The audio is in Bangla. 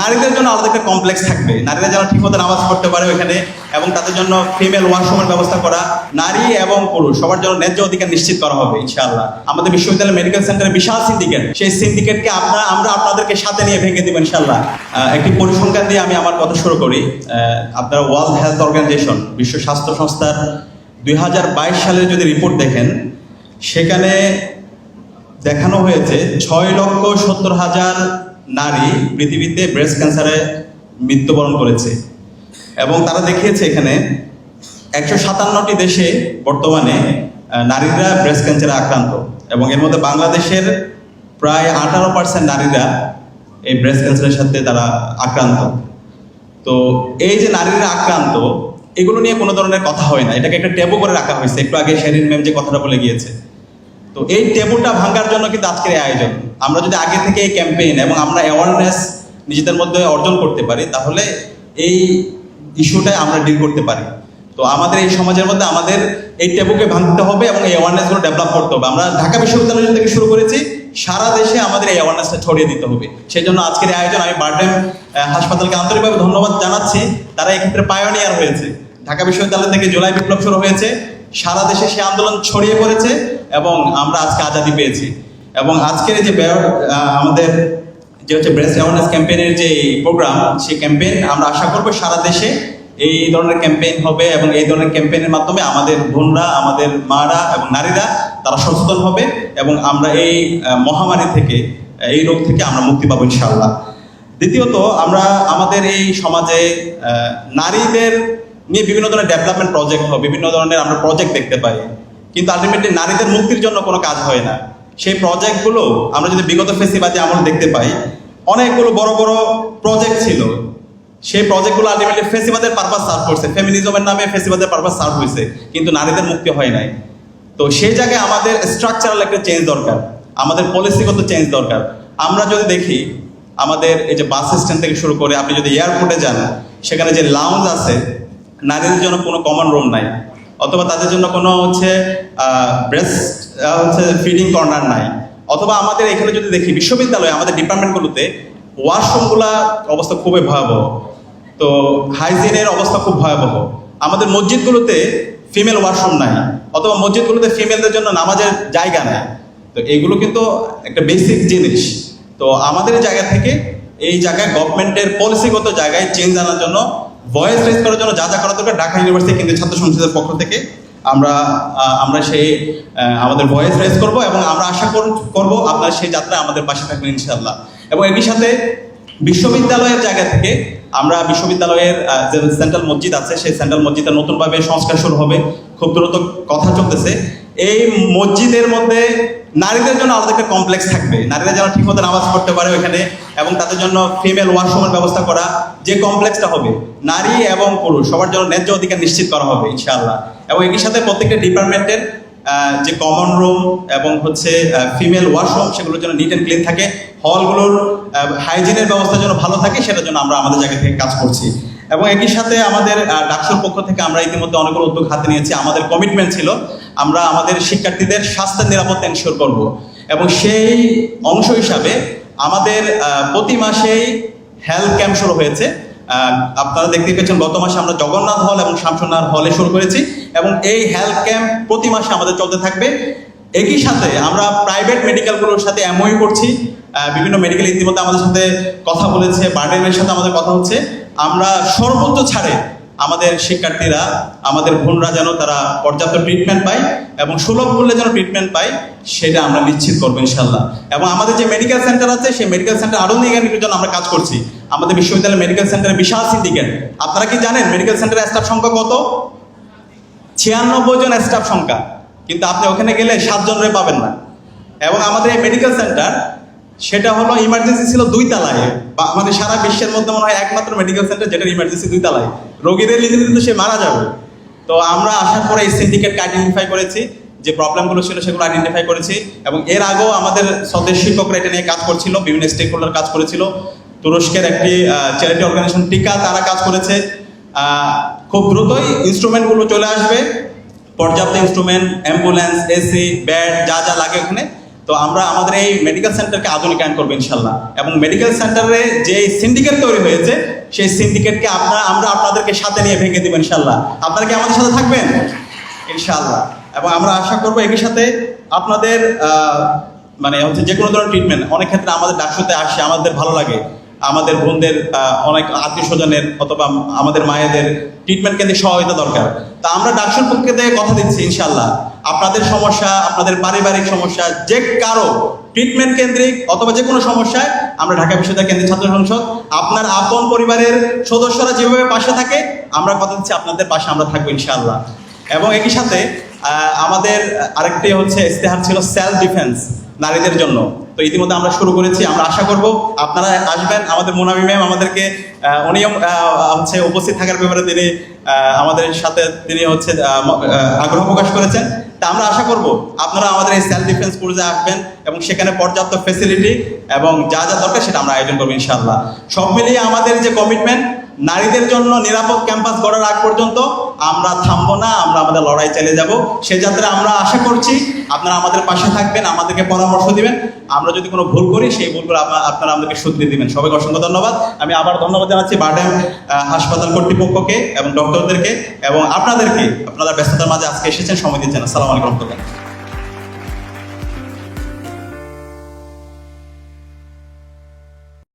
নারীদের জন্য আলাদা একটা কমপ্লেক্স থাকবে। নারীরা যেন ঠিকমতো নামাজ পড়তে পারে ওখানে এবং তাদের জন্য ফিমেল ওয়াশরুমের ব্যবস্থা করা, নারী এবং পুরুষ, সবার জন্য ন্যায্য অধিকার নিশ্চিত করা হবে, ইনশাআল্লাহ। আমাদের বিশ্ববিদ্যালয় মেডিকেল সেন্টারে বিশাল সিন্ডিকেট সেই সিন্ডিকেটকে আপনারা আমরা আপনাদেরকে সাথে নিয়ে ভেঙে দেবো, ইনশাআল্লাহ। একটি পরিসংখ্যান দিয়ে আমি আমার কথা শুরু করি। আপনারা ওয়ার্ল্ড হেলথ অর্গানাইজেশন বিশ্ব স্বাস্থ্য সংস্থার দুই হাজার বাইশ সালের যদি রিপোর্ট দেখেন, সেখানে দেখানো হয়েছে ছয় লক্ষ সত্তর হাজার নারী পৃথিবীতে ব্রেস্ট ক্যান্সারে মৃত্যুবরণ করেছে। এবং তারা দেখিয়েছে এখানে একশো সাতান্নটি দেশে বর্তমানে নারীরা ব্রেস্ট ক্যান্সারে আক্রান্ত। এবং এর মধ্যে বাংলাদেশের প্রায় আঠারো পার্সেন্ট নারীরা এই ব্রেস্ট ক্যান্সারের সাথে তারা আক্রান্ত। তো এই যে নারীরা আক্রান্ত, এগুলো নিয়ে কোনো ধরনের কথা হয় না। এটাকে একটা ট্যাবু করে রাখা হয়েছে। একটু আগে শেরিন ম্যাম যে কথাটা বলে গিয়েছে। তো এই টেবুটা ভাঙার জন্য কিন্তু আজকের আয়োজন। আমরা যদি আগে থেকে এই ক্যাম্পেইন এবং আমরা অ্যাওয়ারনেস নিজেদের মধ্যে অর্জন করতে পারি, তাহলে এই ইস্যুটাই আমরা ডিল করতে পারি। তো আমাদের এই সমাজের মধ্যে আমাদের এই টেবুকে ভাঙতে হবে এবং এই অ্যাওয়ারনেসগুলো ডেভেলপ করতে হবে। আমরা ঢাকা বিশ্ববিদ্যালয় থেকে শুরু করেছি, সারা দেশে আমাদের এই অ্যাওয়ারনেসটা ছড়িয়ে দিতে হবে। সেই জন্য আজকের এই আয়োজন আমি বার্ডেম হাসপাতালকে আন্তরিকভাবে ধন্যবাদ জানাচ্ছি। তারা এক্ষেত্রে পায়োনিয়ার হয়েছে। ঢাকা বিশ্ববিদ্যালয় থেকে জুলাই বিপ্লব শুরু হয়েছে। সারা দেশে সে আন্দোলন ছড়িয়ে পড়েছে এবং আমরা আজকে আজাদি পেয়েছি। এবং আজকের যে আমাদের যে হচ্ছে ব্রেস্ট অ্যাওয়ারনেস ক্যাম্পেইনের যে প্রোগ্রাম, সেই ক্যাম্পেইন আমরা আশা করব সারা দেশে এই ধরনের ক্যাম্পেইন হবে এবং এই ধরনের ক্যাম্পেইনের মাধ্যমে আমাদের বোনরা, আমাদের মারা এবং নারীরা তারা সচেতন হবে এবং আমরা এই মহামারী থেকে, এই রোগ থেকে আমরা মুক্তি পাবো ইনশাআল্লাহ। দ্বিতীয়ত, আমরা আমাদের এই সমাজে নারীদের নিয়ে বিভিন্ন ধরনের ডেভেলপমেন্ট প্রজেক্ট হয়, বিভিন্ন ধরনের আমরা প্রজেক্ট দেখতে পাই। কিন্তু আলটিমেটলি নারীদের মুক্তির জন্য কোনো কাজ হয় না। সেই প্রজেক্টগুলো আমরা যদি বিগত ফেসিবাদে আমল দেখতে পাই, অনেকগুলো বড় বড় প্রজেক্ট ছিল। সেই প্রজেক্টগুলো আলটিমেটলি ফেসিবাদের পারপাস সার্ভ করছে। ফেমিনিজমের নামে ফেসিবাদের পারপাস সার্ভ হয়েছে, কিন্তু নারীদের মুক্তি হয় নাই। তো সেই জায়গায় আমাদের স্ট্রাকচারাল একটা চেঞ্জ দরকার, আমাদের পলিসিগত চেঞ্জ দরকার। আমরা যদি দেখি, আমাদের এই যে বাস স্ট্যান্ড থেকে শুরু করে আপনি যদি এয়ারপোর্টে যান, সেখানে যে লাউঞ্জ আছে নারীদের জন্য কোনো কমন রুম নাই। অথবা তাদের জন্য কোনো হচ্ছে ব্রেস্ট হচ্ছে ফিডিং কর্নার নাই। অথবা আমাদের এখানে যদি দেখি, বিশ্ববিদ্যালয়ে আমাদের ডিপার্টমেন্টগুলোতে ওয়াশরুমগুলা অবস্থা খুবই ভয়াবহ। তো হাইজিনের অবস্থা খুব ভয়াবহ। আমাদের মসজিদগুলোতে ফিমেল ওয়াশরুম নাই। অথবা মসজিদগুলোতে ফিমেলদের জন্য নামাজের জায়গা নাই। তো এগুলো কিন্তু একটা বেসিক জিনিস। তো আমাদের জায়গা থেকে এই জায়গায় গভর্নমেন্টের পলিসিগত জায়গায় চেঞ্জ আনার জন্য ভয়েস রেজ করার জন্য যা যা করা দরকার ঢাকা ইউনিভার্সিটি কেন্দ্রীয় ছাত্র সংসদের পক্ষ থেকে আমরা আমরা সেই আমাদের ভয়েস রেজ করব এবং আমরা আশা কর- করব আপনারা সেই যাত্রায় আমাদের পাশে থাকবেন ইনশাআল্লাহ। এবং একই সাথে বিশ্ববিদ্যালয়ের জায়গা থেকে আমরা বিশ্ববিদ্যালয়ের যে সেন্ট্রাল মসজিদ আছে সেই সেন্ট্রাল মসজিদে নতুনভাবে সংস্কার শুরু হবে। খুব দ্রুত কথা চলতেছে। এই মসজিদের মধ্যে নারীদের জন্য আলাদা একটা কমপ্লেক্স থাকবে। নারীরা যেন ঠিকমতো নামাজ পড়তে পারে ওখানে এবং তাদের জন্য ফিমেল ওয়াশরুমের ব্যবস্থা করা যে কমপ্লেক্সটা হবে, নারী এবং পুরুষ, সবার জন্য ন্যায্য অধিকার নিশ্চিত করা হবে ইনশাআল্লাহ। এবং একই সাথে প্রত্যেকটা ডিপার্টমেন্টের যে কমন রুম এবং হচ্ছে ফিমেল ওয়াশরুম সেগুলোর জন্য নিট অ্যান্ড ক্লিন থাকে। হলগুলোর হাইজিনের ব্যবস্থা যেন ভালো থাকে, সেটার জন্য আমরা আমাদের জায়গা থেকে কাজ করছি। এবং একই সাথে আমাদের ডাকসুর পক্ষ থেকে আমরা ইতিমধ্যে অনেকগুলো উদ্যোগ হাতে নিয়েছি। আমাদের কমিটমেন্ট ছিল, আমরা আমাদের শিক্ষার্থীদের স্বাস্থ্যের নিরাপত্তা এনশিওর করব। এবং সেই অংশ হিসাবে আমাদের প্রতি মাসেই হেলথ ক্যাম্প শুরু হয়েছে। আপনারা দেখতে পেয়েছেন, গত মাসে আমরা জগন্নাথ হল এবং শামসুনার হলে শুরু করেছি। এবং এই হেলথ ক্যাম্প প্রতি মাসে আমাদের চলতে থাকবে। একই সাথে আমরা প্রাইভেট মেডিকেলগুলোর সাথে এমওই করছি। বিভিন্ন মেডিকেল ইতিমধ্যে আমাদের সাথে কথা বলেছে, বার্ডেনের সাথে আমাদের কথা হচ্ছে। আমরা সর্বোচ্চ ছাড়ে আমাদের শিক্ষার্থীরা, আমাদের বোনরা যেন তারা পর্যাপ্ত ট্রিটমেন্ট পায় এবং সুলভ মূল্যে যেন ট্রিটমেন্ট পায়, সেটা আমরা নিশ্চিত করব ইনশাল্লাহ এবং আমাদের যে মেডিকেল সেন্টার আছে, সেই মেডিকেল সেন্টার আরও নিগানির জন্য আমরা কাজ করছি। আমাদের বিশ্ববিদ্যালয় মেডিকেল সেন্টারে বিশাল সিন্ডিকেট আপনারা কি জানেন মেডিকেল সেন্টারের স্টাফ সংখ্যা কত? ছিয়ানব্বই জন স্টাফ সংখ্যা। কিন্তু আপনি ওখানে গেলে সাতজনরে পাবেন না। এবং আমাদের এই মেডিকেল সেন্টার সেটা হলো ইমার্জেন্সি ছিল দুই তলায় মানে সারা বিশ্বের মধ্যে মনে হয় একমাত্র মেডিকেল সেন্টার যেটা ইমার্জেন্সি দুই তলায় রোগীদের নিতে কিন্তু সে মারা যাবে। তো আমরা আসার পরে এই সিন্ডিকেটকে আইডেন্টিফাই করেছি, যে প্রবলেমগুলো ছিল সেগুলো আইডেন্টিফাই করেছি এবং এর আগেও আমাদের স্বদেশ শিক্ষকরা এটা নিয়ে কাজ করছিল, বিভিন্ন স্টেক হোল্ডার কাজ করেছিল। তুরস্কের একটি চ্যারিটি অর্গানাইজেশন টিকা তারা কাজ করেছে। খুব দ্রুতই ইনস্ট্রুমেন্টগুলো চলে আসবে। পর্যাপ্ত ইনস্ট্রুমেন্ট অ্যাম্বুলেন্স এসি ব্যাড যা যা লাগে ওখানে। তো আমরা আমাদের এই মেডিকেল সেন্টারকে আধুনিকায়ন করব ইনশাল্লাহ এবং মেডিকেল সেন্টারে যে সিন্ডিকেট তৈরি হয়েছে, সেই সিন্ডিকেটকে আপনার, আমরা আপনাদেরকে সাথে নিয়ে ভেঙে দেবো ইনশাল্লাহ আপনারা কি আমাদের সাথে থাকবেন? ইনশাল্লাহ এবং আমরা আশা করব একই সাথে আপনাদের মানে হচ্ছে যে কোনো ধরনের ট্রিটমেন্ট অনেক ক্ষেত্রে আমাদের ডাক্তারতে আসে, আমাদের ভালো লাগে। আমাদের বোনদের অনেক আত্মীয় স্বজনের অথবা আমাদের মায়েদের ট্রিটমেন্ট কেন্দ্রে সহায়তা দরকার। তা আমরা ডাক্তার পক্ষে থেকে কথা দিচ্ছি ইনশাল্লাহ আপনাদের সমস্যা, আপনাদের পারিবারিক সমস্যা, যে কারও ট্রিটমেন্ট কেন্দ্রিক অথবা যে কোনো সমস্যায় আমরা ঢাকা বিশ্ববিদ্যালয় কেন্দ্রীয় ছাত্র সংসদ, আপনার আপন পরিবারের সদস্যরা যেভাবে পাশে থাকে, আমরা কথা দিচ্ছি, আপনাদের পাশে আমরা থাকব ইনশাল্লাহ এবং একই সাথে আমাদের আরেকটি হচ্ছে ইস্তেহার ছিল সেলফ ডিফেন্স নারীদের জন্য। তো ইতিমধ্যে আমরা শুরু করেছি আমরা আশা করব আপনারা আসবেন আমাদের মোনামি ম্যাম আমাদেরকে আহ, হচ্ছে উপস্থিত থাকার ব্যাপারে তিনি আমাদের সাথে তিনি হচ্ছে আগ্রহ প্রকাশ করেছেন। তা আমরা আশা করব আপনারা আমাদের এই সেলফ ডিফেন্স কোর্সে আসবেন এবং সেখানে পর্যাপ্ত ফেসিলিটি এবং যা যা দরকার সেটা আমরা আয়োজন করব ইনশাআল্লাহ। সব মিলিয়ে আমাদের যে কমিটমেন্ট নারীদের জন্য নিরাপদ ক্যাম্পাস গড়ার আগ পর্যন্ত আমরা থামবো না আমরা লড়াই চালিয়ে যাব। সে যাত্রা আমরা আশা করছি আপনারা আমাদের পাশে থাকবেন, আমাদেরকে পরামর্শ দিবেন। আমরা যদি কোনো ভুল করি, সেই ভুলগুলো আপনারা আমাদেরকে শুধরে দিবেন। সবাইকে অসংখ্য ধন্যবাদ। আমি আবার ধন্যবাদ জানাচ্ছি বাডেম হাসপাতাল কর্তৃপক্ষকে এবং ডক্টরদেরকে এবং আপনাদেরকে। আপনারা ব্যস্ততার মাঝে আজকে এসেছেন, সময় দিচ্ছেন। আসসালামু আলাইকুম রহমতুল্লাহ।